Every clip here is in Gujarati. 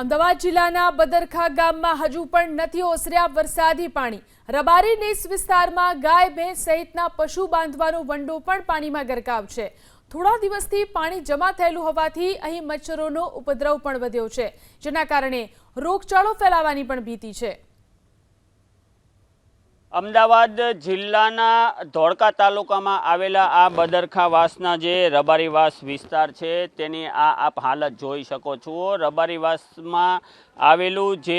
અમદાવાદ જિલ્લાના બદરખા ગામમાં હજુ પણ નથી ઓસર્યા વરસાદી પાણી. રબારી નેસ વિસ્તારમાં ગાય, ભેંસ સહિતના પશુ બાંધવાનો વંડો પણ પાણીમાં ગરકાવ છે. થોડા દિવસથી પાણી જમા થયેલું હોવાથી અહીં મચ્છરોનો ઉપદ્રવ પણ વધ્યો છે, જેના કારણે રોગચાળો ફેલાવાની પણ ભીતિ છે. અમદાવાદ જિલ્લાના ધોળકા તાલુકામાં આવેલા આ બદરખાવાસના જે રબારીવાસ વિસ્તાર છે, તેની આ આપ હાલત જોઈ શકો છો. રબારીવાસમાં આવેલું જે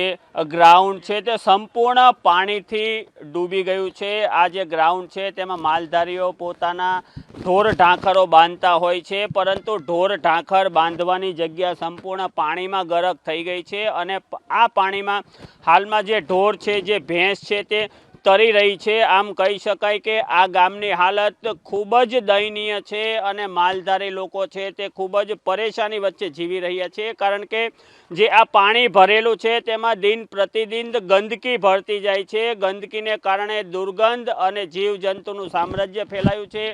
ગ્રાઉન્ડ છે, તે સંપૂર્ણ પાણીથી ડૂબી ગયું છે. આ જે ગ્રાઉન્ડ છે, તેમાં માલધારીઓ પોતાના ઢોર ઢાંખરો બાંધતા હોય છે, પરંતુ ઢોર ઢાંખર બાંધવાની જગ્યા સંપૂર્ણ પાણીમાં ગરક થઈ ગઈ છે અને આ પાણીમાં હાલમાં જે ઢોર છે, જે ભેંસ છે, તે તરી રહી છે. આમ કહી શકાય કે આ ગામની હાલત ખૂબ જ દયનીય છે અને માલધારી લોકો છે તે ખૂબ જ પરેશાની વચ્ચે જીવી રહ્યા છે. કારણ કે જે આ પાણી ભરેલું છે તેમાં દિન પ્રતિદિન ગંદકી ભરતી જાય છે. ગંદકીને કારણે દુર્ગંધ અને જીવજંતુનું સામ્રાજ્ય ફેલાયું છે.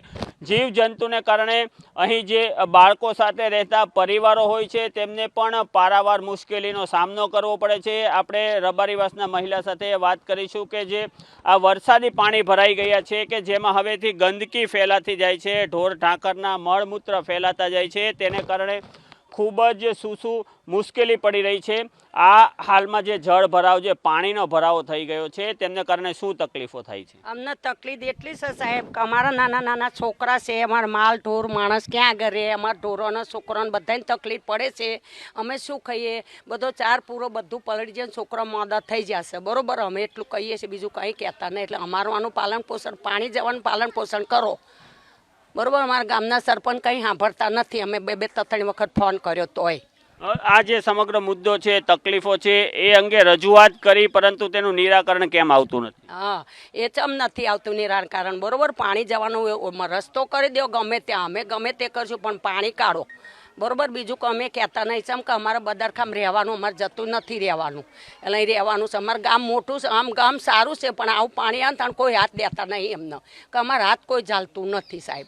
જીવજંતુને કારણે અહીં જે બાળકો સાથે રહેતા પરિવારો હોય છે, તેમને પણ પારાવાર મુશ્કેલીનો સામનો કરવો પડે છે. આપણે રબારીવાસના મહિલા સાથે વાત કરીશું કે જે આ વરસાદી પાણી ભરાઈ ગયા છે કે જેમાં હવેથી ગંદકી ફેલાતી જાય છે, ઢોર ઢાંકરના મળમૂત્ર ફેલાતા જાય છે. તેને કારણે ખૂબ જ શું શું મુશ્કેલી પડી રહી છે. આ હાલમાં જે જળ ભરાવ જે પાણીનો ભરાવો થઈ ગયો છે, તેમને કારણે શું તકલીફો થાય છે? અમને તકલીફ એટલી છે સાહેબ અમારા નાના નાના છોકરા છે, અમારા માલ ઢોર માણસ ક્યાં આગળ રહે અમારા ઢોરોના છોકરાને બધાને તકલીફ પડે છે. અમે શું ખાઈએ બધો ચાર પૂરો બધું પલળી જાય છોકરા મોડા થઈ જશે બરોબર? અમે એટલું કહીએ છીએ, બીજું કંઈ કહેતા નહીં. એટલે અમારું આનું પાલન પોષણ પાણી જવાનું પાલન પોષણ કરો. બરોબર અમારા ગામના સરપંચ કંઈ સાંભળતા નથી. અમે બે બે ત્રણ વખત ફોન કર્યો તોય. આ જે સમગ્ર મુદ્દો છે તકલીફો છે એ અંગે રજૂઆત કરી પરંતુ તેનું નિરાકરણ કેમ આવતું નથી? હા એ ચમ નથી આવતું નિરાકરણ બરોબર પાણી જવાનો રસ્તો કરી દો ગમે ત્યાં. અમે ગમે તે કરશું પણ પાણી કાઢો. બરોબર, બીજું કે અમે કહેતા નહીં ચમ કે અમારે બદરખામ રહેવાનું, અમારે જતું નથી રહેવાનું. એટલે અહીં રહેવાનું છે. અમારું ગામ મોટું છે, આમ ગામ સારું છે, પણ આવું પાણી આવે ને કોઈ હાથ દેતા નહીં એમને. કે અમારે હાથ કોઈ ચાલતું નથી સાહેબ.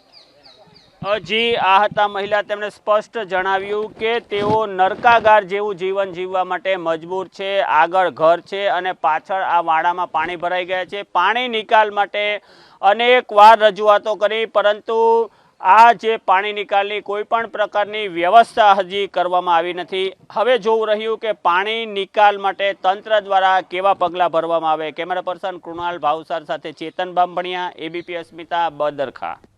હજી આ હતા મહિલા તેમણે સ્પષ્ટ જણાવ્યું કે તેઓ નરકાગાર જેવું જીવન જીવવા માટે મજબૂર છે, આગળ ઘર છે અને પાછળ આ વાડામાં પાણી ભરાઈ ગયા છે. પાણી નિકાલ માટે અનેક વાર રજૂઆતો કરી, પરંતુ આ જે પાણી નિકાલની કોઈ પણ પ્રકારની વ્યવસ્થા હજી કરવામાં આવી નથી. હવે જોવું રહ્યું કે પાણી નિકાલ માટે તંત્ર દ્વારા કેવા પગલાં ભરવામાં આવે? કેમેરા પર્સન કૃણાલ ભાવસાર સાથે ચેતન બામભણિયા એબીપી અસ્મિતા, બદરખા.